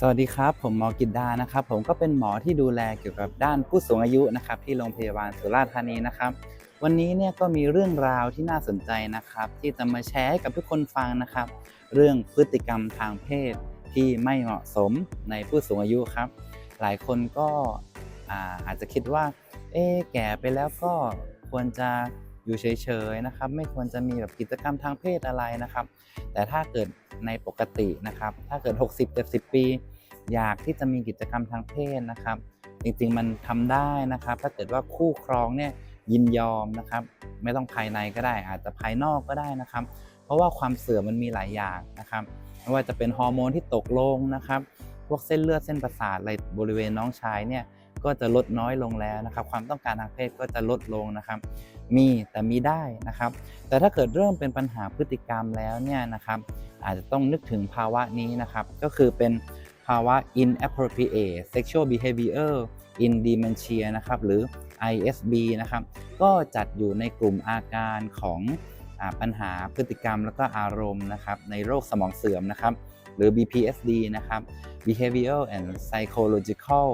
สวัสดีครับ ผมหมอกิตดานะครับ ผมก็เป็นหมอที่ดูแลเกี่ยวกับด้านผู้สูงอายุนะครับที่โรงพยาบาลสุราษฎร์ธานีนะครับ วันนี้เนี่ยก็มีเรื่องราวที่น่าสนใจนะครับ ที่จะมาแชร์ให้กับทุกคนฟังนะครับ เรื่องพฤติกรรมทางเพศที่ไม่เหมาะสมในผู้สูงอายุครับ หลายคนก็อาอาจจะคิดว่า เอ๊แก่ไปแล้วก็ควรจะอยู่เฉยๆนะครับ ไม่ควรจะมีแบบกิจกรรมทางเพศอะไรนะครับ แต่ถ้าเกิด ในปกตินะครับ ถ้าเกิด 60-70 ปี อยากที่จะมีกิจกรรมทางเพศนะครับ จริงๆมันทำได้นะครับ ถ้าเกิดว่าคู่ครองเนี่ยยินยอมนะครับ ไม่ต้องภายในก็ได้ อาจจะภายนอกก็ได้นะครับ เพราะว่าความเสื่อมมันมีหลายอย่างนะครับไม่ว่าจะเป็นฮอร์โมนที่ตกลงนะครับ พวกเส้นเลือดเส้นประสาทอะไรบริเวณน้องชายเนี่ยก็จะลดน้อยลงแล้วนะครับ ความต้องการทางเพศก็จะลดลงนะครับ มีแต่มีได้นะครับ แต่ถ้าเกิดเริ่มเป็นปัญหาพฤติกรรมแล้วเนี่ยนะครับอาจจะต้องนึกถึงภาวะนี้นะครับ ก็คือเป็นภาวะ inappropriate sexual behavior in dementia นะครับหรือ ISB นะครับก็จัดอยู่ในกลุ่มอาการของอปัญหาพฤติกรรมแล้วก็อารมณ์นะครับในโรคสมองเสื่อมนะครับหรือ BPSD นะครับ behavioral and psychological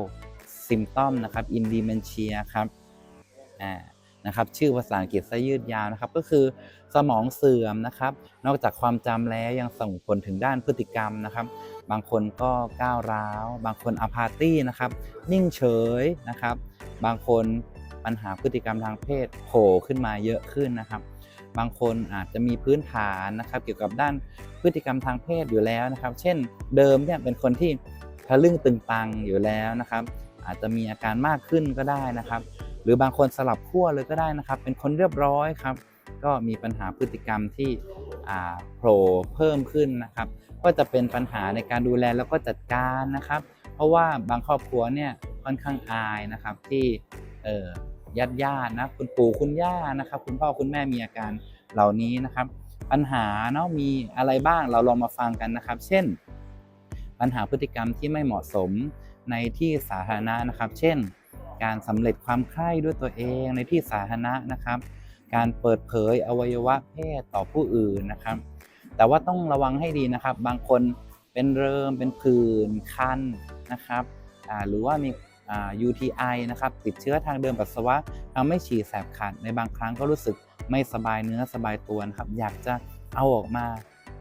symptom นะครับ in dementia ครับอ่า นะครับชื่อภาษาอังกฤษซะยืดยาวนะครับ ก็คือสมองเสื่อมนะครับ นอกจากความจำแล้วยังส่งผลถึงด้านพฤติกรรมนะครับ บางคนก็ก้าวร้าว บางคนอพาร์ตี้นะครับ นิ่งเฉยนะครับ บางคนปัญหาพฤติกรรมทางเพศโผล่ขึ้นมาเยอะขึ้นนะครับ บางคนอาจจะมีพื้นฐานนะครับ เกี่ยวกับด้านพฤติกรรมทางเพศอยู่แล้วนะครับ เช่นเดิมเนี่ยเป็นคนที่ทะลึ่งตึงตังอยู่แล้วนะครับ อาจจะมีอาการมากขึ้นก็ได้นะครับ หรือบางคนสลับขั้วเลยก็ได้นะครับ เป็นคนเรียบร้อยครับ ก็มีปัญหาพฤติกรรมที่โผล่เพิ่มขึ้นนะครับ ก็จะเป็นปัญหาในการดูแลแล้วก็จัดการนะครับ เพราะว่าบางครอบครัวเนี่ยค่อนข้างอายนะครับที่เอ่อญาติญาติๆนะคุณปู่คุณย่านะครับ คุณพ่อคุณแม่มีอาการเหล่านี้นะครับ ปัญหาเนาะมีอะไรบ้างเราลองมาฟังกันนะครับ เช่น ปัญหาพฤติกรรมที่ไม่เหมาะสมในที่สาธารณะนะครับ เช่น การสำเร็จความใคร่ด้วยตัวเองในที่สาธารณะนะครับ การเปิดเผยอวัยวะเพศต่อผู้อื่นนะครับ แต่ว่าต้องระวังให้ดีนะครับ บางคนเป็นเริมเป็นผื่นคันนะครับหรือว่ามี UTI นะครับติดเชื้อทางเดินปัสสาวะทำให้ฉี่แสบขัดในบางครั้งก็รู้สึกไม่สบายเนื้อสบายตัวนะครับ อยากจะเอาออกมา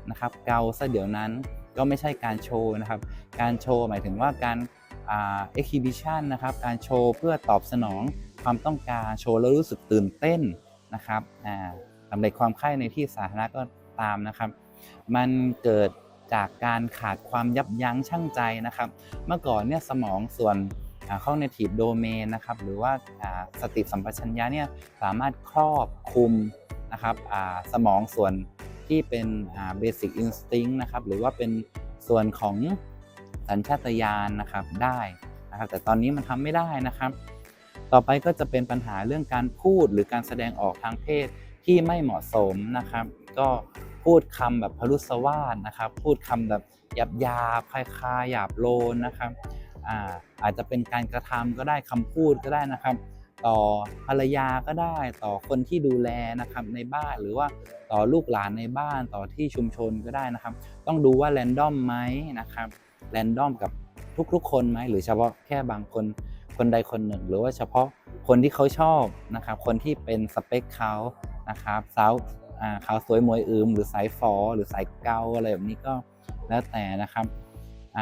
นะครับ เกาซะเดี๋ยวนั้น ก็ไม่ใช่การโชว์นะครับ การโชว์หมายถึงว่าการอ่า exhibition นะครับ การโชว์เพื่อตอบสนองความต้องการโชว์แล้วรู้สึกตื่นเต้นนะครับสำเร็จความใคร่ในที่สาธารณะก็ตามนะครับ มันเกิดจากการขาดความยับยั้งชั่งใจนะครับ เมื่อก่อนเนี่ยสมองส่วนอ่า cognitive domain นะครับ หรือว่าสติสัมปชัญญะเนี่ยสามารถครอบคุมนะครับสมองส่วน ที่เป็นอ่า basic instinct นะครับหรือว่าเป็นส่วนของสัญชาตญาณนะครับได้นะครับ แต่ตอนนี้มันทำไม่ได้นะครับ ต่อไปก็จะเป็นปัญหาเรื่องการพูดหรือการแสดงออกทางเพศที่ไม่เหมาะสมนะครับ ก็พูดคำแบบพลุสวาสนะครับ พูดคำแบบหยาบหยาบคลายคาหยาบโลนนะครับอาอาจจะเป็นการกระทำก็ได้คำพูดก็ได้นะครับ ต่อภรรยาก็ได้ ต่อคนที่ดูแลนะครับในบ้านหรือว่าต่อลูกหลานในบ้านต่อที่ชุมชนก็ได้นะครับ ต้องดูว่าแรนดอมไหมนะครับแรนดอมกับทุกๆ คนไหมหรือเฉพาะแค่บางคนคนใดคนหนึ่ง หรือว่าเฉพาะคนที่เขาชอบนะครับคนที่เป็นสเปคเขานะครับสาวาขาวสวยมวยอืมหรือสายฟอหรือสายเกาอะไรแบบนี้ก็แล้วแต่นะครับอ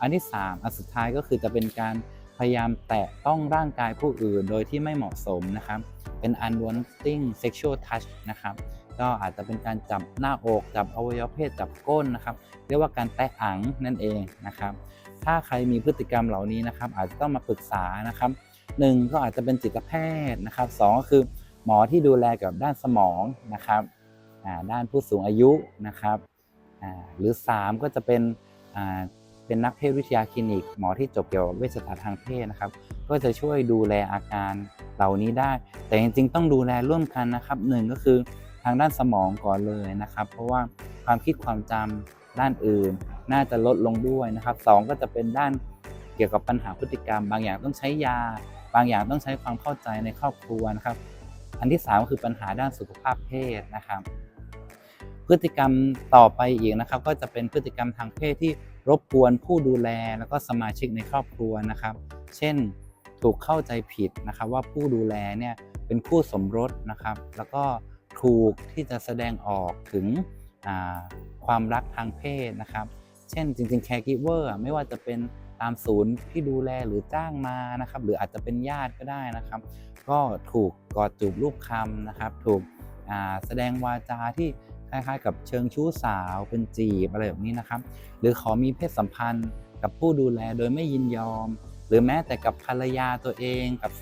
อันที่สามอันสุดท้ายก็คือจะเป็นการ พยายามแตะต้องร่างกายผู้อื่นโดยที่ไม่เหมาะสมนะครับ เป็น unwanting sexual touch นะครับ ก็อาจจะเป็นการจับหน้าอกจับอวัยวะเพศจับก้นนะครับ เรียกว่าการแตะอังนั่นเองนะครับ ถ้าใครมีพฤติกรรมเหล่านี้นะครับ อาจจะต้องมาปรึกษานะครับหนึ่งก็อาจจะเป็นจิตแพทย์นะครับสองก็คือหมอที่ดูแลเกี่ยวกับด้านสมองนะครับด้านผู้สูงอายุนะครับหรือสามก็จะเป็น เป็นนักเพศวิทยาคลินิก หมอที่จบเกี่ยวกับเวชศาสตร์ทางเพศนะครับ ก็จะช่วยดูแลอาการเหล่านี้ได้ แต่จริงๆ ต้องดูแลร่วมกันนะครับหนึ่งก็คือทางด้านสมองก่อนเลยนะครับ เพราะว่าความคิดความจำด้านอื่น น่าจะลดลงด้วยนะครับสองก็จะเป็นด้านเกี่ยวกับปัญหาพฤติกรรม บางอย่างต้องใช้ยา บางอย่างต้องใช้ความเข้าใจในครอบครัวนะครับ อันที่สามก็คือปัญหาด้านสุขภาพเพศนะครับ พฤติกรรมต่อไปอีกนะครับ ก็จะเป็นพฤติกรรมทางเพศที่ รบกวนผู้ดูแลแล้วก็สมาชิกในครอบครัวนะครับ เช่นถูกเข้าใจผิดนะครับว่าผู้ดูแลเนี่ยเป็นคู่สมรสนะครับ แล้วก็ถูกที่จะแสดงออกถึงความรักทางเพศนะครับ เช่นจริงๆ caregiver อะไม่ว่าจะเป็นตามศูนย์ที่ดูแลหรือจ้างมานะครับ หรืออาจจะเป็นญาติก็ได้นะครับ ก็ถูกกอดจูบรูปคำนะครับ ถูกแสดงวาจาที่ คล้ายๆ กับเชิงชู้สาวเป็นจีบอะไรแบบนี้นะครับ หรือขอมีเพศสัมพันธ์กับผู้ดูแลโดยไม่ยินยอม หรือแม้แต่กับภรรยาตัวเองกับ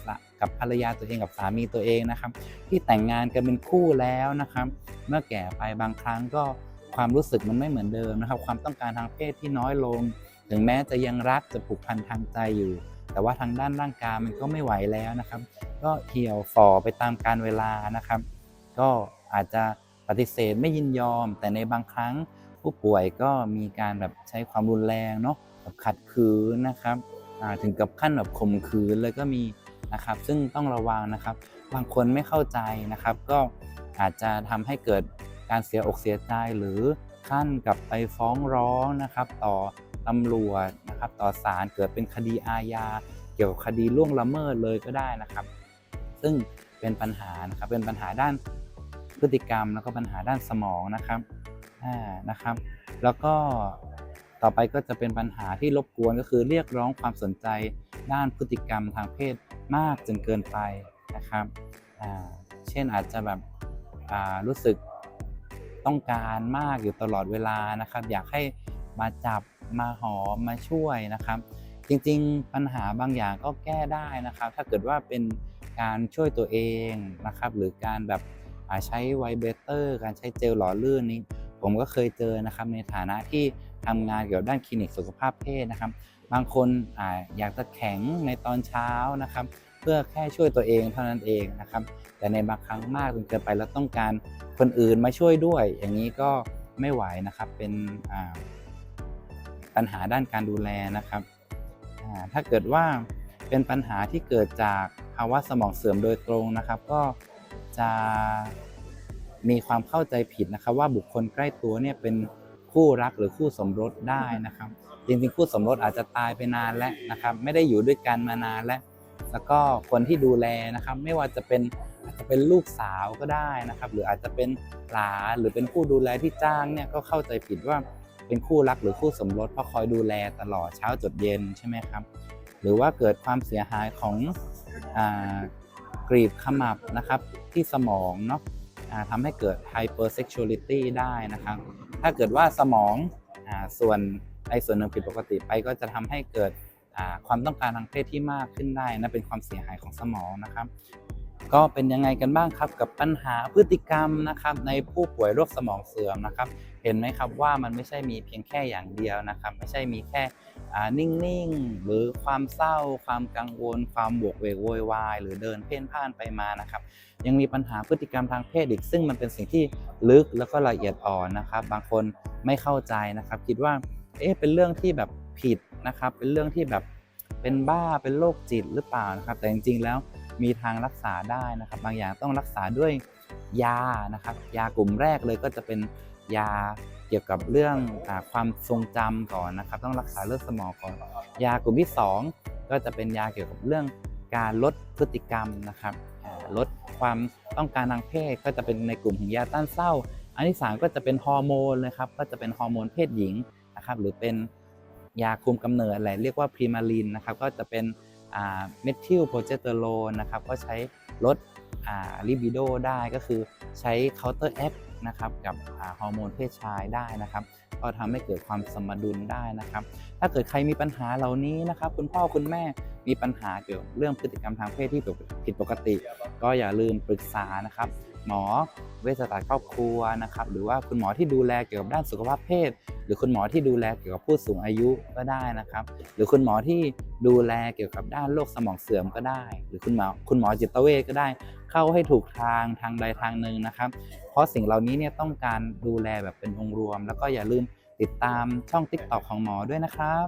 กับภรรยาตัวเองกับสามีตัวเองนะครับ ที่แต่งงานกันเป็นคู่แล้วนะครับ เมื่อแก่ไปบางครั้งก็ความรู้สึกมันไม่เหมือนเดิมนะครับ ความต้องการทางเพศที่น้อยลง ถึงแม้จะยังรักจะผูกพันทางใจอยู่ แต่ว่าทางด้านร่างกายมันก็ไม่ไหวแล้วนะครับ ก็เหี่ยวฝ่อไปตามกาลเวลานะครับ ก็อาจจะ ปฏิเสธไม่ยินยอม แต่ในบางครั้งผู้ป่วยก็มีการแบบใช้ความรุนแรงเนาะแบบขัดขืนนะครับถึงกับขั้นแบบข่มขืนเลยก็มีนะครับซึ่งต้องระวังนะครับ บางคนไม่เข้าใจนะครับ ก็อาจจะทำให้เกิดการเสียอกเสียใจหรือขั้นกับไปฟ้องร้องนะครับ ต่อตำรวจนะครับ ต่อศาลเกิดเป็นคดีอาญาเกี่ยวกับคดีล่วงละเมิดเลยก็ได้นะครับ ซึ่งเป็นปัญหานะครับเป็นปัญหาด้าน พฤติกรรมแล้วก็ปัญหาด้านสมองนะครับอ่านะครับ แล้วก็ต่อไปก็จะเป็นปัญหาที่รบกวนก็คือเรียกร้องความสนใจด้านพฤติกรรมทางเพศมากจนเกินไปนะครับอ่าเช่นอาจจะแบบอ่ารู้สึกต้องการมากอยู่ตลอดเวลานะครับ อยากให้มาจับมาหอมมาช่วยนะครับ จริงๆปัญหาบางอย่างก็แก้ได้นะครับ ถ้าเกิดว่าเป็นการช่วยตัวเองนะครับ หรือการแบบ ใช้ไวเบเตอร์การใช้เจลหล่อลื่นนี้ ผมก็เคยเจอนะครับในฐานะที่ทำงานเกี่ยวกับด้านคลินิกสุขภาพเพศนะครับ บางคนอาอยากจะแข็งในตอนเช้านะครับ เพื่อแค่ช่วยตัวเองเท่านั้นเองนะครับ แต่ในบางครั้งมากจนเกินไปแล้วต้องการคนอื่นมาช่วยด้วย อย่างนี้ก็ไม่ไหวนะครับเป็นปัญหาด้านการดูแลนะครับ ถ้าเกิดว่าเป็นปัญหาที่เกิดจากภาวะสมองเสื่อมโดยตรงนะครับ ก็ จะมีความเข้าใจผิดนะครับ ว่าบุคคลใกล้ตัวเนี่ยเป็นคู่รักหรือคู่สมรสได้นะครับ จริงๆคู่สมรสอาจจะตายไปนานแล้วนะครับ ไม่ได้อยู่ด้วยกันมานานแล้ว แล้วก็คนที่ดูแลนะครับ ไม่ว่าจะเป็นอาจจะเป็นลูกสาวก็ได้นะครับ หรืออาจจะเป็นหลานหรือเป็นผู้ดูแลที่จ้างเนี่ยก็เข้าใจผิดว่าเป็นคู่รักหรือคู่สมรสเพราะคอยดูแลตลอดเช้าจดเย็นใช่ไหมครับ หรือว่าเกิดความเสียหายของ กรีบขมับนะครับที่สมองเนาะทำให้เกิด hypersexuality ได้นะครับ ถ้าเกิดว่าสมองอส่วนใดส่วนหนึ่งผิดปกติไปก็จะทำให้เกิดความต้องการทางเพศที่มากขึ้นได้นะเป็นความเสียหายของสมองนะครับ ก็เป็นยังไงกันบ้างครับกับปัญหาพฤติกรรมนะครับในผู้ป่วยโรคสมองเสื่อมนะครับ เห็นไหมครับว่ามันไม่ใช่มีเพียงแค่อย่างเดียวนะครับ ไม่ใช่มีแค่อนิ่งๆหรือความเศร้า ความกังวล ความบวกเวกโวยวาย หรือเดินเพ่นพ่านไปมานะครับ ยังมีปัญหาพฤติกรรมทางเพศอีก ซึ่งมันเป็นสิ่งที่ลึกแล้วก็ละเอียดอ่อนนะครับ บางคนไม่เข้าใจนะครับ คิดว่าเอ๊ะเป็นเรื่องที่แบบผิดนะครับ เป็นเรื่องที่แบบเป็นบ้าเป็นโรคจิตหรือเปล่านะครับ แต่จริง ๆ แล้วมีทางรักษาได้นะครับ บางอย่างต้องรักษาด้วยยานะครับ ยากลุ่มแรกเลยก็จะเป็น ยา เกี่ยวกับเรื่องอความทรงจำก่อนนะครับ ต้องรักษาเรื่องสมองก่อน ยากลุ่มที่ 2 ก็จะเป็นยาเกี่ยวกับเรื่องการลดพฤติกรรมนะครับลดความต้องการทางเพศก็จะเป็นในกลุ่มของยาต้านเศร้า อันที่ 3 ก็จะเป็นฮอร์โมนนะครับ ก็จะเป็นฮอร์โมนเพศหญิงนะครับหรือเป็นยาคุมกำเนิดอะไรเรียกว่าพรีมาลินนะครับก็จะเป็นเมทิลโปรเจสเตอโรนนะครับก็ใช้ลด ลิบิโดได้ก็คือใช้เคาน์เตอร์แอคนะครับกับฮอร์โมนเพศชายได้นะครับ ก็ทำให้เกิดความสมดุลได้นะครับ ถ้าเกิดใครมีปัญหาเหล่านี้นะครับ คุณพ่อคุณแม่มีปัญหาเกี่ยวกับเรื่องพฤติกรรมทางเพศที่ผิดปกติ ก็อย่าลืมปรึกษานะครับ หมอเวชศาสตร์ครอบครัวนะครับหรือว่าคุณหมอที่ดูแลเกี่ยวกับด้านสุขภาพเพศ หรือคุณหมอที่ดูแลเกี่ยวกับผู้สูงอายุก็ได้นะครับ หรือคุณหมอที่ดูแลเกี่ยวกับด้านโรคสมองเสื่อมก็ได้ หรือคุณหมอคุณหมอจิตเวชก็ได้ เข้าให้ถูกทางทางใดทางหนึ่งนะครับ เพราะสิ่งเหล่านี้เนี่ยต้องการดูแลแบบเป็นองค์รวม แล้วก็อย่าลืมติดตามช่อง TikTok ของหมอด้วยนะครับ